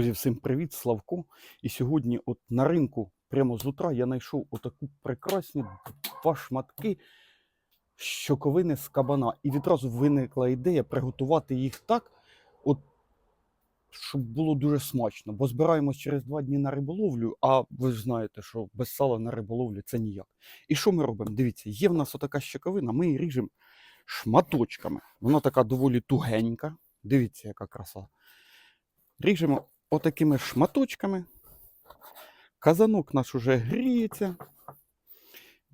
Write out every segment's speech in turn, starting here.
Друзі, всім привіт, Славко. І сьогодні, от на ринку, прямо з утра, я знайшов отаку прекрасні два шматки щоковини з кабана. І відразу виникла ідея приготувати їх так, от, щоб було дуже смачно. Бо збираємось через два дні на риболовлю, а ви ж знаєте, що без сала на риболовлю це ніяк. І що ми робимо? Дивіться, є в нас отака щоковина, ми її ріжемо шматочками. Вона така доволі тугенька. Дивіться, яка краса. Ріжемо отакими шматочками. Казанок наш уже гріється.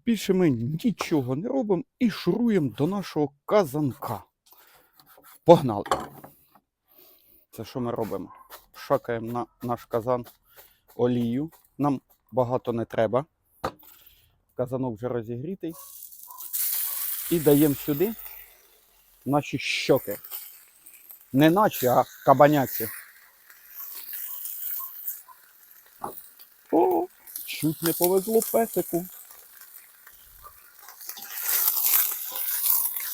Більше ми нічого не робимо і шуруємо до нашого казанка. Погнали. Це що ми робимо? Шакаємо на наш казан олію. Нам багато не треба. Казанок вже розігрітий. І даємо сюди наші щоки. Не наші, а кабаняці. Чуть не повезло песику.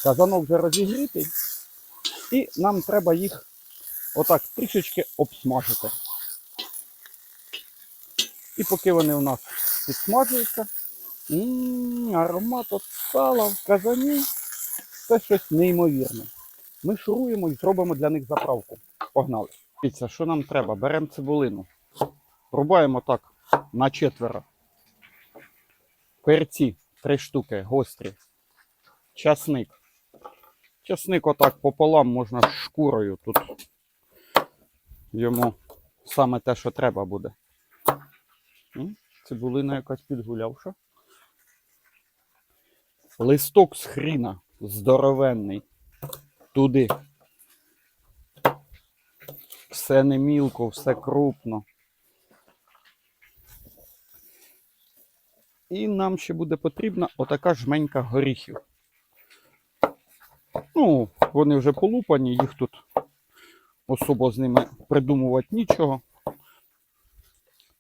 Казанок вже розігрітий. І нам треба їх отак трішечки обсмажити. І поки вони у нас підсмажуються, м, аромат от сала в казані це щось неймовірне. Ми шуруємо і зробимо для них заправку. Погнали. Дивіться, що нам треба? Беремо цибулину. Рубаємо так на четверо. Перці три штуки, гострі. Часник. Часник отак пополам можна шкурою тут. Йому саме те, що треба буде. Цибулина якась підгулявша. Листок з хріна здоровенний. Туди. Все не мілко, все крупно. І нам ще буде потрібна отака жменька горіхів. Ну, вони вже полупані, їх тут особо з ними придумувати нічого.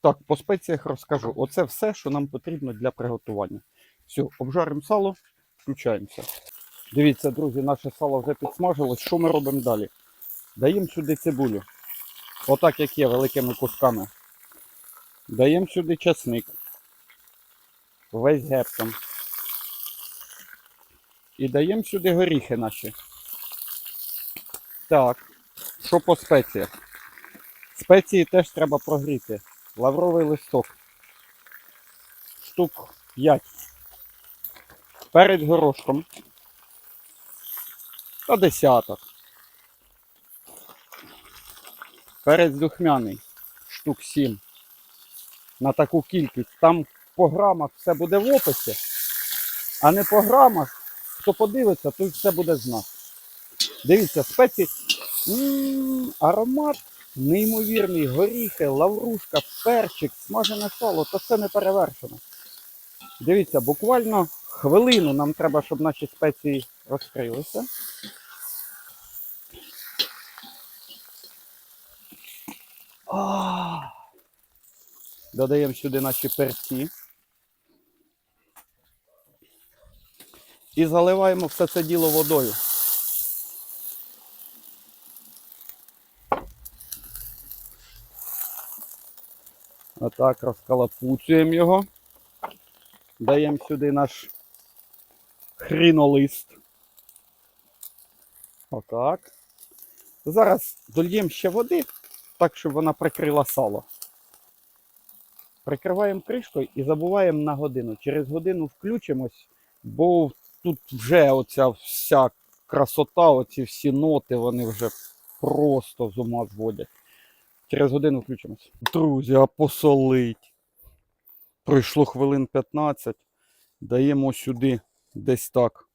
Так, по спеціях розкажу. Оце все, що нам потрібно для приготування. Все, обжаримо сало, включаємося. Дивіться, друзі, наше сало вже підсмажилось. Що ми робимо далі? Даємо сюди цибулю. Отак, як є, великими кусками. Даємо сюди часник весь гептом. І даємо сюди горіхи наші. Так, що по спеціях? Спеції теж треба прогріти. Лавровий листок. Штук 5. Перед горошком. Та десяток. Перець духмяний. Штук 7. На таку кількість. Там по грамах все буде в описі, а не по грамах. Хто подивиться, той все буде знати. Дивіться, спеції. Аромат неймовірний, горіхи, лаврушка, перчик, смажене сало, то все не перевершено. Дивіться, буквально хвилину нам треба, щоб наші спеції розкрилися. А! Додаємо сюди наші перці. І заливаємо все це діло водою. Отак розкалапуцюємо його. Даємо сюди наш хрінолист. Отак. Зараз дольємо ще води, так, щоб вона прикрила сало. Прикриваємо кришкою і забуваємо на годину. Через годину включимось, бо тут вже оця вся красота, оці всі ноти, вони вже просто з ума зводять. Через годину включимось. Друзі, а посолить. Пройшло хвилин 15. Даємо сюди десь так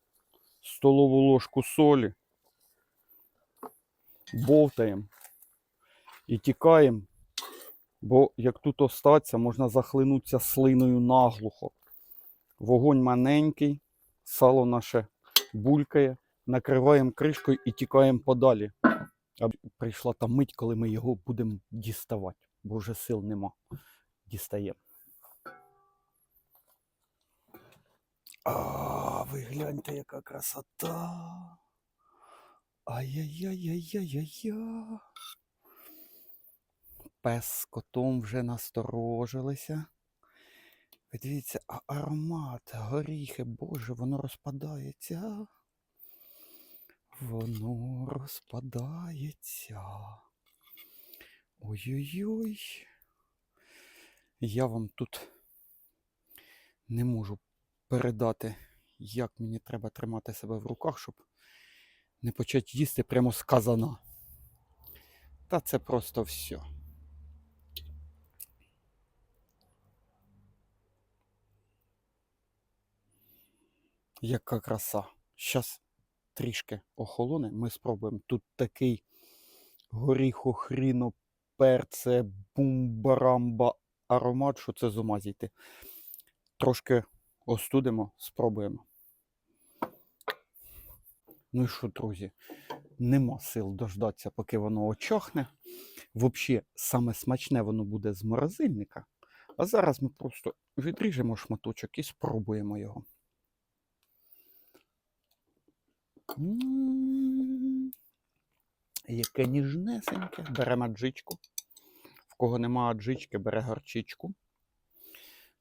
столову ложку солі. Бовтаємо і тікаємо. Бо як тут остаться, можна захлинутися слиною наглухо. Вогонь маленький, сало наше булькає, накриваємо кришкою і тікаємо подалі. А прийшла та мить, коли ми його будемо діставати, бо вже сил нема. Дістаємо. А, ви гляньте, яка красота. Ай-яй-яй-яй-яй-яй. Пес з котом вже насторожилися. Ви дивіться, а аромат, горіхи, боже, воно розпадається. Воно розпадається. Ой-ой-ой. Я вам тут не можу передати, як мені треба тримати себе в руках, щоб не почати їсти прямо з. Та це просто все. Яка краса. Щас трішки охолоне, ми спробуємо. Тут такий горіхо, хріно, перце, бумбарамба аромат, що це з ума зійти. Трошки остудимо, спробуємо. Ну і що, друзі, нема сил дождатися, поки воно очахне. Взагалі, саме смачне воно буде з морозильника. А зараз ми просто відріжемо шматочок і спробуємо його. М, Яке ніжнесеньке. Беремо аджичку. В кого нема аджички, бере горчичку.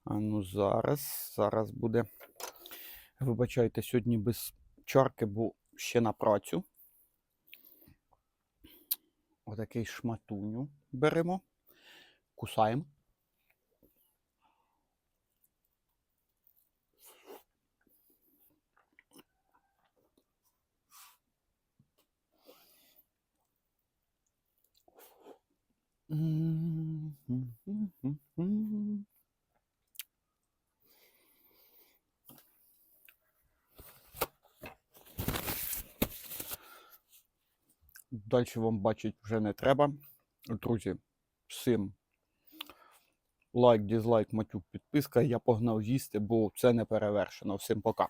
А ну зараз, зараз буде. Вибачайте, сьогодні без чарки, бо ще на працю. Отакий шматуню беремо, кусаємо. Далі вам бачить вже не треба. Друзі, всім лайк, дізлайк, матюк, підписка. Я погнав їсти, бо це не перевершено. Всім пока.